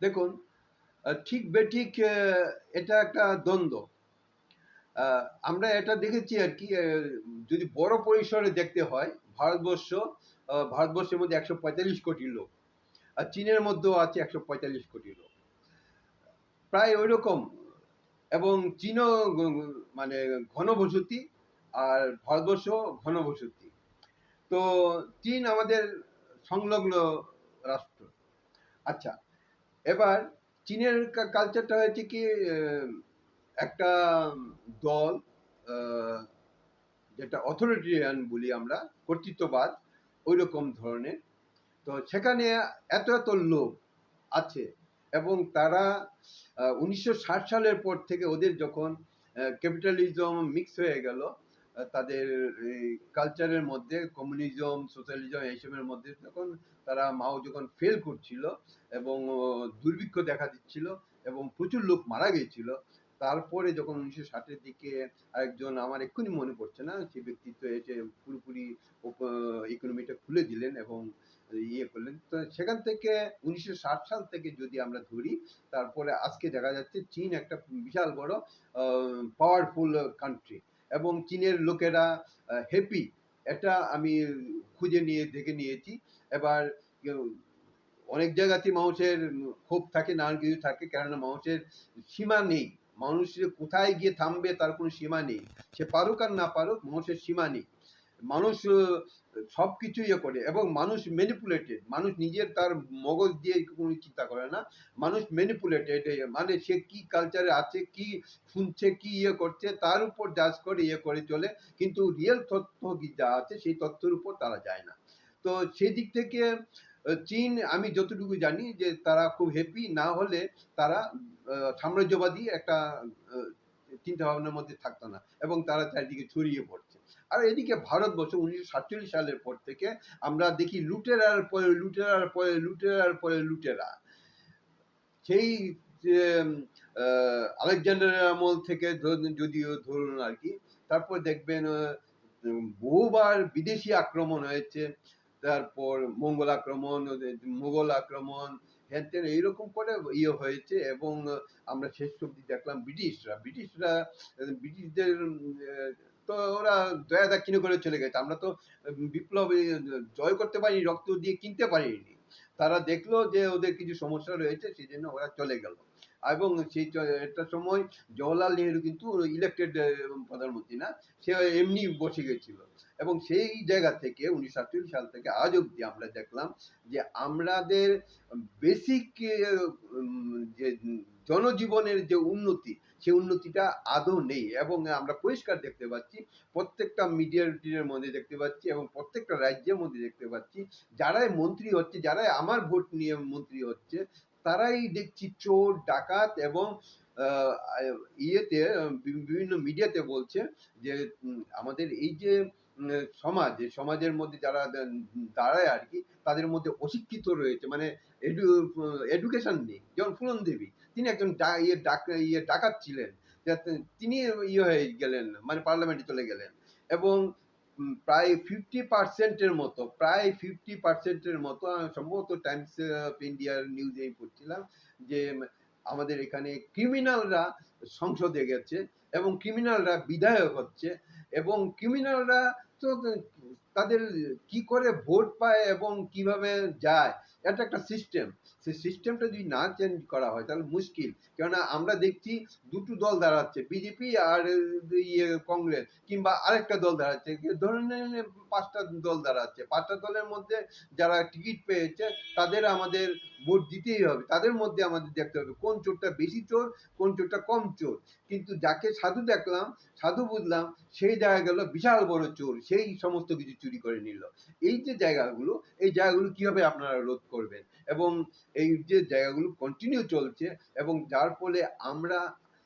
দেখুন ঠিক বেঠিক এটা একটা দ্বন্দ্ব। আমরা এটা দেখেছি আর কি যদি বড় পরিসরে দেখতে হয়, ভারতবর্ষ ভারতবর্ষের মধ্যে একশো পঁয়তাল্লিশ কোটি লোক আর চীনের মধ্যেও আছে একশো পঁয়তাল্লিশ কোটি লোক। প্রায় ওই রকম এবং চীনও মানে ঘনবসতি আর ভারতবর্ষ ঘনবসতি। তো চীন আমাদের সংলগ্ন রাষ্ট্র। আচ্ছা এবার চীনের কালচারটা হয়েছে কি একটা দল যেটা অথরিটিয়ান বলি আমরা, কর্তৃত্ববাদ ওই রকম ধরনের। তো সেখানে এত এত লোক আছে এবং তারা উনিশশো ষাট সালের পর থেকে ওদের যখন ক্যাপিটালিজম মিক্স হয়ে গেল, তাদের কালচারের মধ্যে কমিউনিজম সোশ্যালিজম এইসবের মধ্যে, তখন তারা মাও যখন ফেল করছিল এবং দুর্ভিক্ষ দেখা দিচ্ছিল এবং প্রচুর লোক মারা গিয়েছিল, তারপরে যখন উনিশশো ষাটের দিকে আরেকজন, আমার এক্ষুনি মনে পড়ছে না, সে ব্যক্তিত্ব এসে পুরোপুরি ইকোনমিটা খুলে দিলেন এবং ইয়ে করলেন। তো সেখান থেকে উনিশশো ষাট সাল থেকে যদি আমরা ধরি, তারপরে আজকে দেখা যাচ্ছে চীন একটা বিশাল বড় পাওয়ারফুল কান্ট্রি এবং চীনের লোকেরা হ্যাপি এটা আমি খুঁজে নিয়ে, দেখে নিয়েছি। এবার অনেক জায়গাতে মানুষের ক্ষোভ থাকে নানান কিছু থাকে, কেননা মানুষের সীমা নেই। মানুষ কোথায় গিয়ে থামবে তার কোনো সীমা নেই। সে পারুক আর না পারুক, মানুষের সীমা নেই। মানুষ সব কিছু ইয়ে করে এবং মানুষ ম্যানিপুলেটেড মানুষ নিজের তার মগজ দিয়ে কোনো চিন্তা করে না। মানুষ ম্যানিপুলেটেড মানে সে কি কালচারে আছে, কি শুনছে, কি ইয়ে করছে, তার উপর জাজ করে ইয়ে করে চলে। কিন্তু রিয়েল তথ্য যা আছে, সেই তথ্যের উপর তারা যায় না। তো সেই দিক থেকে চীন, আমি যতটুকু জানি যে তারা খুব হ্যাপি না হলে তারা সাম্রাজ্যবাদী একটা চিন্তা ভাবনার মধ্যে থাকতো না এবং তারা চারিদিকে ছড়িয়ে পড়ছে। আর এদিকে ভারতবর্ষ উনিশশো সাতচল্লিশ সালের পর থেকে আমরা দেখি লুটেরার পরে লুটেরার পরে লুটেরার পরে লুটেরা। সেই আলেকজান্ডারের আমল থেকে যদিও ধরুন আর কি, তারপর দেখবেন বহুবার বিদেশি আক্রমণ হয়েছে। তারপর মঙ্গল আক্রমণ, মুঘল আক্রমণ, হ্যান ত্যান এইরকম করে ইয়ে হয়েছে এবং আমরা শেষ অব্দি দেখলাম ব্রিটিশরা। ব্রিটিশরা, ব্রিটিশদের, তো ওরা দয়া দাক্ষিণ্য করে চলে গেছে। আমরা তো বিপ্লব জয় করতে পারিনি, রক্ত দিয়ে কিনতে পারিনি। তারা দেখল যে ওদের কিছু সমস্যা রয়েছে সেই জন্য ওরা চলে গেল। এবং সেই একটা সময় জওয়াহরলাল নেহেরু কিন্তু ইলেক্টেড প্রধানমন্ত্রী না, সে এমনি বসে গেছিল। এবং সেই জায়গা থেকে উনিশশো সাতচল্লিশ সাল থেকে আজ অব্দি আমরা দেখলাম যে আমাদের বেসিক যে জনজীবনের যে উন্নতি সেই উন্নতিটা আদৌ নেই। এবং আমরা পরিষ্কার দেখতে পাচ্ছি, প্রত্যেকটা মিডিয়ার মধ্যে দেখতে পাচ্ছি এবং প্রত্যেকটা রাজ্যের মধ্যে দেখতে পাচ্ছি, যারাই মন্ত্রী হচ্ছে, যারাই আমার ভোট নিয়ে মন্ত্রী হচ্ছে তারাই দেখছি চোর, ডাকাত এবং ইয়েতে, বিভিন্ন মিডিয়াতে বলছে যে আমাদের এই যে সমাজ সমাজের মধ্যে যারা দাঁড়ায় আর কি, তাদের মধ্যে অশিক্ষিত রয়েছে। মানে এডুকেশন নেই। যেমন ফুলন দেবী, তিনি একজন ইয়ে ডাক ইয়ে ডাকাত ছিলেন। তিনি ইয়ে হয়ে গেলেন মানে পার্লামেন্টে চলে গেলেন। এবং প্রায় ফিফটি পার্সেন্টের মতো, প্রায় ফিফটি পার্সেন্টের মতো সম্ভবত টাইমস অফ ইন্ডিয়ার নিউজে পড়ছিলাম যে আমাদের এখানে ক্রিমিনালরা সংসদে গেছে এবং ক্রিমিনালরা বিধায়ক হচ্ছে এবং ক্রিমিনালরা তো তাদের কি করে ভোট পায় এবং কীভাবে যায় এটা একটা সিস্টেম সেই সিস্টেমটা যদি না চেঞ্জ করা হয়, তাহলে মুশকিল। কেননা আমরা দেখছি দুটো দল দাঁড়াচ্ছে বিজেপি আর ইয়ে কংগ্রেস কিংবা আরেকটা দল দাঁড়াচ্ছে। ধরে নিন পাঁচটা দল দাঁড়াচ্ছে। পাঁচটা দলের মধ্যে যারা টিকিট পেয়েছে, তাদের আমাদের ভোট দিতেই হবে। তাদের মধ্যে আমাদের দেখতে হবে কোন চোরটা বেশি চোর, কোন চোরটা কম চোর। কিন্তু যাকে সাধু দেখলাম, সাধু বুঝলাম, সেই জায়গা গেল বিশাল বড় চোর। সেই সমস্ত কিছু চুরি করে নিল। এই যে জায়গাগুলো, এই জায়গাগুলো কীভাবে আপনারা রোধ করবেন। এবং এই যে জায়গাগুলো কন্টিনিউ চলছে এবং যার ফলে আমরা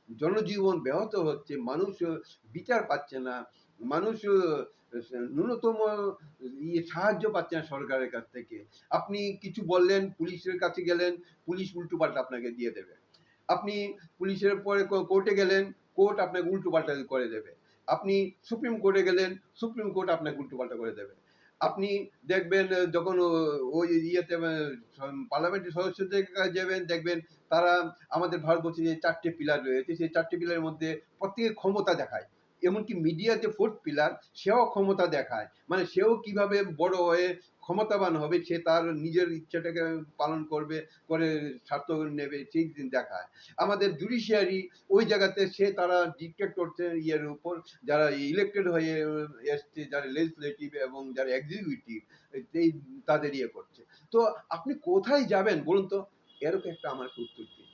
জনজীবন ব্যাহত হচ্ছে, মানুষ বিচার পাচ্ছে না, মানুষ ন্যূনতম ইয়ে সাহায্য পাচ্ছে না সরকারের কাছ থেকে। আপনি কিছু বললেন, পুলিশের কাছে গেলেন, পুলিশ উল্টো পাল্টা আপনাকে দিয়ে দেবে। আপনি পুলিশের পরে কোর্টে গেলেন, কোর্ট আপনাকে উল্টো পাল্টা করে দেবে। আপনি সুপ্রিম কোর্টে গেলেন, সুপ্রিম কোর্ট আপনাকে উল্টো পাল্টা করে দেবে। আপনি দেখবেন যখন ওই ইয়েতে পার্লামেন্টের সদস্যদের কাছে যাবেন, দেখবেন তারা আমাদের ভারতবর্ষে যে চারটে পিলার রয়েছে, সেই চারটে পিলারের মধ্যে প্রত্যেকের ক্ষমতা দেখায়। এমনকি মিডিয়া যে ফোর্থ পিলার সেও ক্ষমতা দেখায়। মানে সেও কীভাবে বড় হয়ে ক্ষমতাবান হবে, সে তার নিজের ইচ্ছাটাকে পালন করবে, করে স্বার্থ নেবে, সেই দিন দেখায়। আমাদের জুডিশিয়ারি ওই জায়গাতে সে তারা ডিকটেট করছে ইয়ের উপর, যারা ইলেক্টেড হয়ে এসছে, যারা লেজিসলেটিভ এবং যারা এক্সিকিউটিভ এই তাদের ইয়ে করছে। তো আপনি কোথায় যাবেন বলুন তো? এরকম একটা আমার উত্তর দিন।